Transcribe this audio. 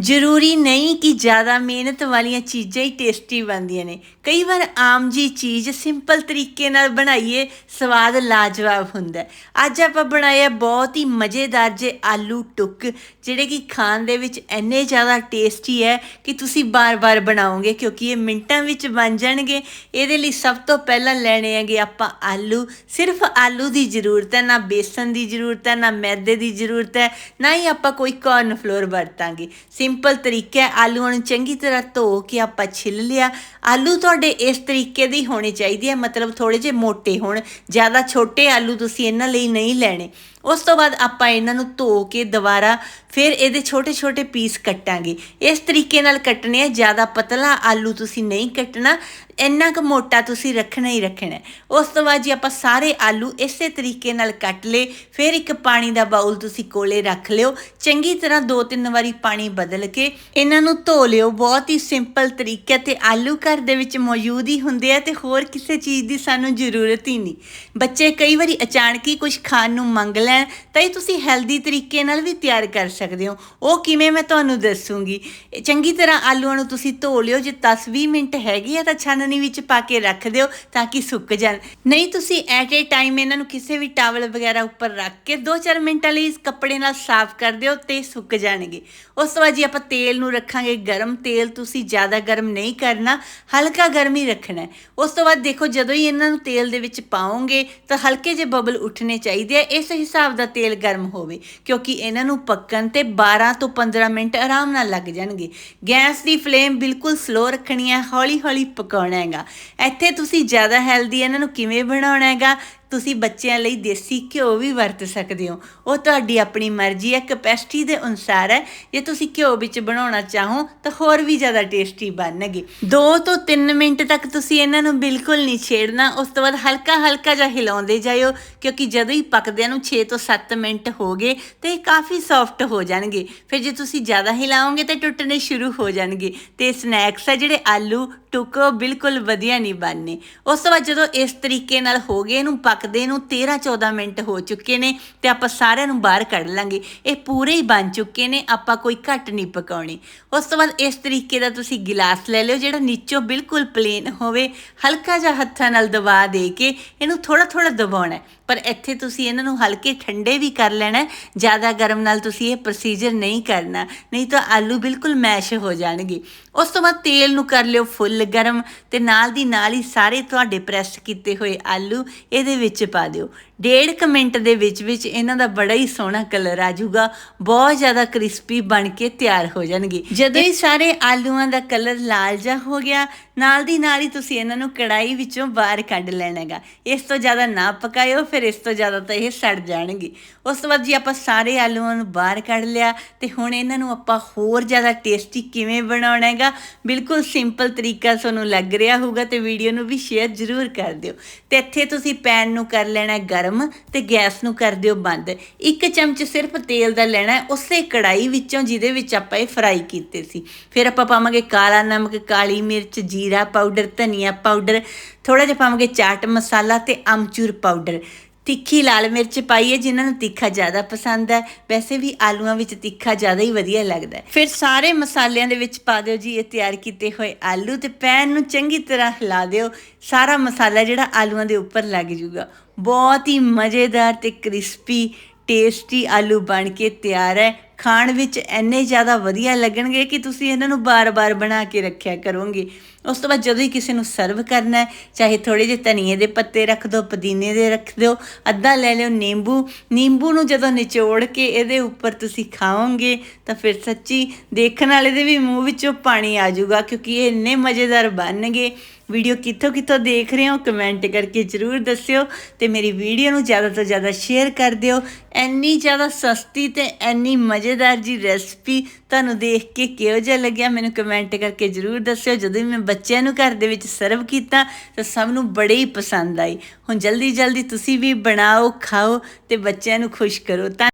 ਜ਼ਰੂਰੀ ਨਹੀਂ ਕਿ ਜ਼ਿਆਦਾ ਮਿਹਨਤ ਵਾਲੀਆਂ ਚੀਜ਼ਾਂ ਹੀ ਟੇਸਟੀ ਬਣਦੀਆਂ ਨੇ। ਕਈ ਵਾਰ ਆਮ ਜੀ ਚੀਜ਼ ਸਿੰਪਲ ਤਰੀਕੇ ਨਾਲ ਬਣਾਈਏ, ਸਵਾਦ ਲਾਜਵਾਬ ਹੁੰਦਾ ਅੱਜ ਆਪਾਂ ਬਣਾਇਆ ਬਹੁਤ ਹੀ ਮਜ਼ੇਦਾਰ ਜੇ ਆਲੂ ਟੁੱਕ, ਜਿਹੜੇ ਕਿ ਖਾਣ ਦੇ ਵਿੱਚ ਇੰਨੇ ਜ਼ਿਆਦਾ ਟੇਸਟੀ ਹੈ ਕਿ ਤੁਸੀਂ ਬਾਰ-ਬਾਰ ਬਣਾਓਗੇ, ਕਿਉਂਕਿ ਇਹ ਮਿੰਟਾਂ ਵਿੱਚ ਬਣ ਜਾਣਗੇ। ਇਹਦੇ ਲਈ ਸਭ ਤੋਂ ਪਹਿਲਾਂ ਲੈਣੇ ਹੈਗੇ ਆਪਾਂ ਆਲੂ। ਸਿਰਫ ਆਲੂ ਦੀ ਜ਼ਰੂਰਤ ਹੈ, ਨਾ ਬੇਸਨ ਦੀ ਜ਼ਰੂਰਤ ਹੈ, ਨਾ ਮੈਦੇ ਦੀ ਜ਼ਰੂਰਤ ਹੈ, ਨਾ ਹੀ ਆਪਾਂ ਕੋਈ ਕਾਰਨ ਫਲੋਰ ਵਰਤਾਂਗੇ। ਸਿੰਪਲ ਤਰੀਕਾ ਹੈ ਆਲੂਆਂ ਨੂੰ ਚੰਗੀ ਤਰ੍ਹਾਂ ਧੋ ਕੇ ਆਪਾਂ ਛਿੱਲ ਲਿਆ। ਆਲੂ ਤੁਹਾਡੇ ਇਸ ਤਰੀਕੇ ਦੀ ਹੀ ਹੋਣੇ ਚਾਹੀਦੇ ਆ, ਮਤਲਬ ਥੋੜੇ ਜਿਹੇ ਮੋਟੇ ਹੋਣ। ਜ਼ਿਆਦਾ ਛੋਟੇ ਆਲੂ ਤੁਸੀਂ ਇਹਨਾਂ ਲਈ ਨਹੀਂ ਲੈਣੇ। ਉਸ ਤੋਂ ਬਾਅਦ ਆਪਾਂ ਇਹਨਾਂ ਨੂੰ ਧੋ ਕੇ ਦੁਬਾਰਾ ਫਿਰ ਇਹਦੇ ਛੋਟੇ ਛੋਟੇ ਪੀਸ ਕੱਟਾਂਗੇ। ਇਸ ਤਰੀਕੇ ਨਾਲ ਕੱਟਣੇ ਆ, ਜ਼ਿਆਦਾ ਪਤਲਾ ਆਲੂ ਤੁਸੀਂ ਨਹੀਂ ਕੱਟਣਾ, ਇੰਨਾ ਕੁ ਮੋਟਾ ਤੁਸੀਂ ਰੱਖਣਾ ਹੀ ਰੱਖਣਾ ਉਸ ਤੋਂ ਬਾਅਦ ਜੀ ਆਪਾਂ ਸਾਰੇ ਆਲੂ ਇਸੇ ਤਰੀਕੇ ਨਾਲ ਕੱਟ ਲਏ, ਫਿਰ ਇੱਕ ਪਾਣੀ ਦਾ ਬਾਉਲ ਤੁਸੀਂ ਕੋਲੇ ਰੱਖ ਲਿਓ। ਚੰਗੀ ਤਰ੍ਹਾਂ ਦੋ ਤਿੰਨ ਵਾਰੀ ਪਾਣੀ ਬਦਲ ਕੇ ਇਹਨਾਂ ਨੂੰ ਧੋ ਲਿਓ। ਬਹੁਤ ਹੀ ਸਿੰਪਲ ਤਰੀਕਾ ਤੇ ਆਲੂ ਘਰ ਦੇ ਵਿੱਚ ਮੌਜੂਦ ਹੀ ਹੁੰਦੇ ਆ ਤੇ ਹੋਰ ਕਿਸੇ ਚੀਜ਼ ਦੀ ਸਾਨੂੰ ਜ਼ਰੂਰਤ ਹੀ ਨਹੀਂ। ਬੱਚੇ ਕਈ ਵਾਰੀ ਅਚਾਨਕ ਹੀ ਕੁਝ ਖਾਣ ਨੂੰ ਮੰਗ ਲੈਣ ਤਾਂ ਇਹ ਤੁਸੀਂ ਹੈਲਦੀ ਤਰੀਕੇ ਨਾਲ ਵੀ ਤਿਆਰ ਕਰ ਸਕਦੇ ਹੋ। ਉਹ ਕਿਵੇਂ ਮੈਂ ਤੁਹਾਨੂੰ ਦੱਸੂਗੀ। ਚੰਗੀ ਤਰ੍ਹਾਂ ਆਲੂਆਂ ਨੂੰ ਤੁਸੀਂ ਧੋ ਲਿਓ, ਜੇ 10-20 ਮਿੰਟ ਹੈਗੇ ਆ ਤਾਂ ਛਾਨਣੀ ਵਿੱਚ ਪਾ ਕੇ ਰੱਖ ਦਿਓ ਤਾਂ ਕਿ ਸੁੱਕ ਜਾਣ। ਨਹੀਂ, ਤੁਸੀਂ ਐਟ ਏ ਟਾਈਮ ਇਹਨਾਂ ਨੂੰ ਕਿਸੇ ਵੀ ਟਾਵਲ ਵਗੈਰਾ ਉੱਪਰ ਰੱਖ ਕੇ 2-4 ਮਿੰਟਾਂ ਲਈ ਇਸ ਕੱਪੜੇ ਨਾਲ ਸਾਫ਼ ਕਰ ਦਿਓ ਤੇ ਸੁੱਕ ਜਾਣਗੇ। ਉਸ ਤੋਂ ਬਾਅਦ ਜੀ ਆਪਾਂ ਤੇਲ ਨੂੰ ਰੱਖਾਂਗੇ ਗਰਮ। ਤੇਲ ਤੁਸੀਂ ਜ਼ਿਆਦਾ ਗਰਮ ਨਹੀਂ ਕਰਨਾ, ਹਲਕਾ ਗਰਮ ਹੀ ਰੱਖਣਾ ਉਸ ਤੋਂ ਬਾਅਦ ਦੇਖੋ, ਜਦੋਂ ਹੀ ਇਹਨਾਂ ਨੂੰ ਤੇਲ ਦੇ ਵਿੱਚ ਪਾਓਗੇ ਤਾਂ ਹਲਕੇ ਜਿਹੇ ਬਬਲ ਉੱਠਣੇ ਚਾਹੀਦੇ ਆ। ਇਸ ਹਿਸਾਬ ਦਾ ਤੇਲ ਗਰਮ ਹੋਵੇ, ਕਿਉਂਕਿ ਇਹਨਾਂ ਨੂੰ ਪੱਕਣ ਤੇ 12 ਤੋਂ 15 ਮਿੰਟ ਆਰਾਮ ਨਾਲ ਲੱਗ ਜਾਣਗੇ। ਗੈਸ ਦੀ ਫਲੇਮ ਬਿਲਕੁਲ ਸਲੋ ਰੱਖਣੀ ਹੈ ਹੌਲੀ ਹੌਲੀ ਪਕਾਉਣਾ ਹੈਗਾ। ਇੱਥੇ ਤੁਸੀਂ ਜ਼ਿਆਦਾ ਹੈਲਦੀ ਇਹਨਾਂ ਨੂੰ ਕਿਵੇਂ ਬਣਾਉਣਾ ਹੈਗਾ ਤੁਸੀਂ ਬੱਚਿਆਂ ਲਈ ਦੇਸੀ ਘਿਓ ਵੀ ਵਰਤ ਸਕਦੇ ਹੋ। ਉਹ ਤੁਹਾਡੀ ਆਪਣੀ ਮਰਜ਼ੀ ਹੈ, ਕਪੈਸਿਟੀ ਦੇ ਅਨੁਸਾਰ ਹੈ। ਜੇ ਤੁਸੀਂ ਘਿਓ ਵਿੱਚ ਬਣਾਉਣਾ ਚਾਹੋ, ਤਾਂ ਹੋਰ ਵੀ ਜ਼ਿਆਦਾ ਟੇਸਟੀ ਬਣਨਗੇ। 2 ਤੋਂ 3 ਮਿੰਟ ਤੱਕ ਤੁਸੀਂ ਇਹਨਾਂ ਨੂੰ ਬਿਲਕੁਲ ਨਹੀਂ ਛੇੜਨਾ। ਉਸ ਤੋਂ ਬਾਅਦ ਹਲਕਾ ਹਲਕਾ ਜਿਹਾ ਹਿਲਾਉਂਦੇ ਜਾਇਓ, ਕਿਉਂਕਿ ਜਦੋਂ ਹੀ ਪੱਕਦਿਆਂ ਨੂੰ 6 ਤੋਂ 7 ਮਿੰਟ ਹੋ ਗਏ, ਤੇ ਇਹ ਕਾਫੀ ਸੌਫਟ ਹੋ ਜਾਣਗੇ। ਫਿਰ ਜੇ ਤੁਸੀਂ ਜ਼ਿਆਦਾ ਹਿਲਾਓਗੇ, ਤਾਂ ਟੁੱਟਣੇ ਸ਼ੁਰੂ ਹੋ ਜਾਣਗੇ। ਤੇ ਸਨੈਕਸ ਆ ਜਿਹੜੇ ਆਲੂ ਟੁਕੋ ਬਿਲਕੁਲ ਵਧੀਆ ਨਹੀਂ ਬਣਨੇ। ਉਸ ਤੋਂ ਬਾਅਦ ਜਦੋਂ ਇਸ ਤਰੀਕੇ ਨਾਲ ਹੋ ਗਏ, ਇਹਨੂੰ ਪੱਕਦੇ ਨੂੰ 13 14 ਮਿੰਟ ਹੋ ਚੁੱਕੇ ਨੇ ਤੇ ਆਪਾਂ ਸਾਰਿਆਂ ਨੂੰ ਬਾਹਰ ਕੱਢ ਲਾਂਗੇ। ਇਹ ਪੂਰੇ ਹੀ ਬਣ ਚੁੱਕੇ ਨੇ, ਆਪਾਂ ਕੋਈ ਘੱਟ ਨਹੀਂ ਪਕਾਉਣੇ। ਉਸ ਤੋਂ ਬਾਅਦ ਇਸ ਤਰੀਕੇ ਦਾ ਤੁਸੀਂ ਗਿਲਾਸ ਲੈ ਲਿਓ, ਜਿਹੜਾ ਨੀਚੋਂ ਬਿਲਕੁਲ ਪਲੇਨ ਹੋਵੇ, ਹਲਕਾ ਜਿਹਾ ਹੱਥਾਂ ਨਾਲ ਦਬਾ ਦੇ ਕੇ ਇਹਨੂੰ ਥੋੜਾ ਥੋੜਾ ਦਬਾਉਣਾ ਪਰ ਇੱਥੇ ਤੁਸੀਂ ਇਹਨਾਂ ਨੂੰ ਹਲਕੇ ਠੰਡੇ ਵੀ ਕਰ ਲੈਣਾ, ਜ਼ਿਆਦਾ ਗਰਮ ਨਾਲ ਤੁਸੀਂ ਇਹ ਪ੍ਰੋਸੀਜਰ ਨਹੀਂ ਕਰਨਾ, ਨਹੀਂ ਤਾਂ ਆਲੂ ਬਿਲਕੁਲ ਮੈਸ਼ ਹੋ ਜਾਣਗੇ। ਉਸ ਤੋਂ ਬਾਅਦ ਤੇਲ ਨੂੰ ਕਰ ਲਿਓ ਫੁੱਲ ਗਰਮ ਤੇ ਨਾਲ ਦੀ ਨਾਲ ਹੀ ਸਾਰੇ ਤੁਹਾਡੇ ਪ੍ਰੈਸ ਕੀਤੇ ਹੋਏ ਆਲੂ ਇਹਦੇ ਵਿੱਚ ਪਾ ਦਿਓ। ਡੇਢ ਕੁ ਮਿੰਟ ਦੇ ਵਿੱਚ ਵਿੱਚ ਇਹਨਾਂ ਦਾ ਬੜਾ ਹੀ ਸੋਹਣਾ ਕਲਰ ਆ ਜਾਊਗਾ। ਬਹੁਤ ਜ਼ਿਆਦਾ ਕ੍ਰਿਸਪੀ ਬਣ ਕੇ ਤਿਆਰ ਹੋ ਜਾਣਗੇ। ਜਦੋਂ ਹੀ ਸਾਰੇ ਆਲੂਆਂ ਦਾ ਕਲਰ ਲਾਲ ਜਿਹਾ ਹੋ ਗਿਆ ਨਾਲ ਦੀ ਨਾਲ ਹੀ ਤੁਸੀਂ ਇਹਨਾਂ ਨੂੰ ਕੜਾਈ ਵਿੱਚੋਂ ਬਾਹਰ ਕੱਢ ਲੈਣਾ ਹੈਗਾ ਇਸ ਤੋਂ ਜ਼ਿਆਦਾ ਨਾ ਪਕਾਇਓ ਫਿਰ ਇਸ ਤੋਂ ਜ਼ਿਆਦਾ ਤਾਂ ਇਹ ਸੜ ਜਾਣਗੇ। ਉਸ ਤੋਂ ਬਾਅਦ ਜੀ ਆਪਾਂ ਸਾਰੇ ਆਲੂਆਂ ਨੂੰ ਬਾਹਰ ਕੱਢ ਲਿਆ ਤੇ ਹੁਣ ਇਹਨਾਂ ਨੂੰ ਆਪਾਂ ਹੋਰ ਜ਼ਿਆਦਾ ਟੇਸਟੀ ਕਿਵੇਂ ਬਣਾਉਣਾ ਹੈਗਾ ਬਿਲਕੁਲ ਸਿੰਪਲ ਤਰੀਕਾ ਤੁਹਾਨੂੰ ਲੱਗ ਰਿਹਾ ਹੋਊਗਾ ਤੇ ਵੀਡੀਓ ਨੂੰ ਵੀ ਸ਼ੇਅਰ ਜ਼ਰੂਰ ਕਰ ਦਿਓ। ਤੇ ਇੱਥੇ ਤੁਸੀਂ ਪੈਨ ਨੂੰ ਕਰ ਲੈਣਾ ਹੈ ਗਰਮ ਤੇ ਗੈਸ ਨੂੰ ਕਰ ਦਿਓ ਬੰਦ। ਇੱਕ ਚਮਚ ਸਿਰਫ ਤੇਲ ਦਾ ਲੈਣਾ ਹੈ। ਉਸੇ ਕੜਾਈ ਵਿੱਚੋਂ ਜਿਹਦੇ ਵਿੱਚ ਆਪਾਂ ਇਹ ਫਰਾਈ ਕੀਤੇ ਸੀ। ਫਿਰ ਆਪਾਂ ਪਾਵਾਂਗੇ ਕਾਲਾ ਨਮਕ, ਕਾਲੀ ਮਿਰਚ, ਜੀਰਾ ਪਾਊਡਰ ਧਨੀਆ ਪਾਊਡਰ ਥੋੜਾ ਜਿਹਾ ਪਾਵਾਂਗੇ ਚਾਟ ਮਸਾਲਾ ਤੇ ਅਮਚੂਰ ਪਾਊਡਰ ਤਿੱਖੀ ਲਾਲ ਮਿਰਚ ਪਾਈਏ ਜਿਨ੍ਹਾਂ ਨੂੰ ਤਿੱਖਾ ਜ਼ਿਆਦਾ ਪਸੰਦ ਹੈ। ਵੈਸੇ ਵੀ ਆਲੂਆਂ ਵਿੱਚ ਤਿੱਖਾ ਜ਼ਿਆਦਾ ਹੀ ਵਧੀਆ ਲੱਗਦਾ ਹੈ। ਫਿਰ ਸਾਰੇ ਮਸਾਲਿਆਂ ਦੇ ਵਿੱਚ ਪਾ ਦਿਓ ਜੀ, ਇਹ ਤਿਆਰ ਕੀਤੇ ਹੋਏ ਆਲੂ ਤੇ ਪੈਨ ਨੂੰ ਚੰਗੀ ਤਰ੍ਹਾਂ ਹਿਲਾ ਦਿਓ। ਸਾਰਾ ਮਸਾਲਾ ਜਿਹੜਾ ਆਲੂਆਂ ਦੇ ਉੱਪਰ ਲੱਗ ਜੂਗਾ। ਬਹੁਤ ਹੀ ਮਜ਼ੇਦਾਰ ਤੇ ਕ੍ਰਿਸਪੀ, ਟੇਸਟੀ ਆਲੂ ਬਣ ਕੇ ਤਿਆਰ ਹੈ। ਖਾਣ ਵਿੱਚ ਇੰਨੇ ਜ਼ਿਆਦਾ ਵਧੀਆ ਲੱਗਣਗੇ ਕਿ ਤੁਸੀਂ ਇਹਨਾਂ ਨੂੰ ਬਾਰ-ਬਾਰ ਬਣਾ ਕੇ ਰੱਖਿਆ ਕਰੋਗੇ। ਉਸ ਤੋਂ ਬਾਅਦ ਜਦੋਂ ਹੀ ਕਿਸੇ ਨੂੰ ਸਰਵ ਕਰਨਾ ਚਾਹੇ ਥੋੜੇ ਜਿਹੇ ਧਨੀਏ ਦੇ ਪੱਤੇ ਰੱਖ ਦਿਓ, ਪੁਦੀਨੇ ਦੇ ਰੱਖ ਦਿਓ, ਅੱਧਾ ਲੈ ਲਿਓ ਨਿੰਬੂ। ਨਿੰਬੂ ਨੂੰ ਜਦੋਂ ਨਿਚੋੜ ਕੇ ਇਹਦੇ ਉੱਪਰ ਤੁਸੀਂ ਖਾਓਗੇ, ਤਾਂ ਫਿਰ ਸੱਚੀ ਦੇਖਣ ਵਾਲੇ ਦੇ ਵੀ ਮੂੰਹ ਵਿੱਚੋਂ ਪਾਣੀ ਆ ਜਾਊਗਾ, ਕਿਉਂਕਿ ਇਹ ਇੰਨੇ ਮਜ਼ੇਦਾਰ ਬਣਨਗੇ। ਵੀਡੀਓ ਕਿੱਥੋਂ ਕਿੱਥੋਂ ਦੇਖ ਰਹੇ ਹੋ, ਕਮੈਂਟ ਕਰਕੇ ਜਰੂਰ ਦੱਸਿਓ ਤੇ ਮੇਰੀ ਵੀਡੀਓ ਨੂੰ ਜ਼ਿਆਦਾ ਤੋਂ ਜ਼ਿਆਦਾ ਸ਼ੇਅਰ ਕਰ ਦਿਓ। ਇੰਨੀ ਜ਼ਿਆਦਾ ਸਸਤੀ ਤੇ ਇੰਨੀ ਮਜ਼ੇਦਾਰ ਜੀ ਰੈਸਪੀ ਤੁਹਾਨੂੰ ਦੇਖ ਕੇ ਕਿਹੋ ਜਿਹਾ ਲੱਗਿਆ? ਮੈਨੂੰ ਕਮੈਂਟ ਕਰਕੇ ਜਰੂਰ ਦੱਸਿਓ। ਜਦੋਂ ਵੀ ਮੈਂ ਬੱਚਿਆਂ ਨੂੰ ਘਰ ਦੇ ਵਿੱਚ ਸਰਵ ਕੀਤਾ, ਤਾਂ ਸਭ ਨੂੰ ਬੜੇ ਹੀ ਪਸੰਦ ਆਈ। ਹੁਣ ਜਲਦੀ ਜਲਦੀ ਤੁਸੀਂ ਵੀ ਬਣਾਓ, ਖਾਓ ਤੇ ਬੱਚਿਆਂ ਨੂੰ ਖੁਸ਼ ਕਰੋ। ਤਾਂ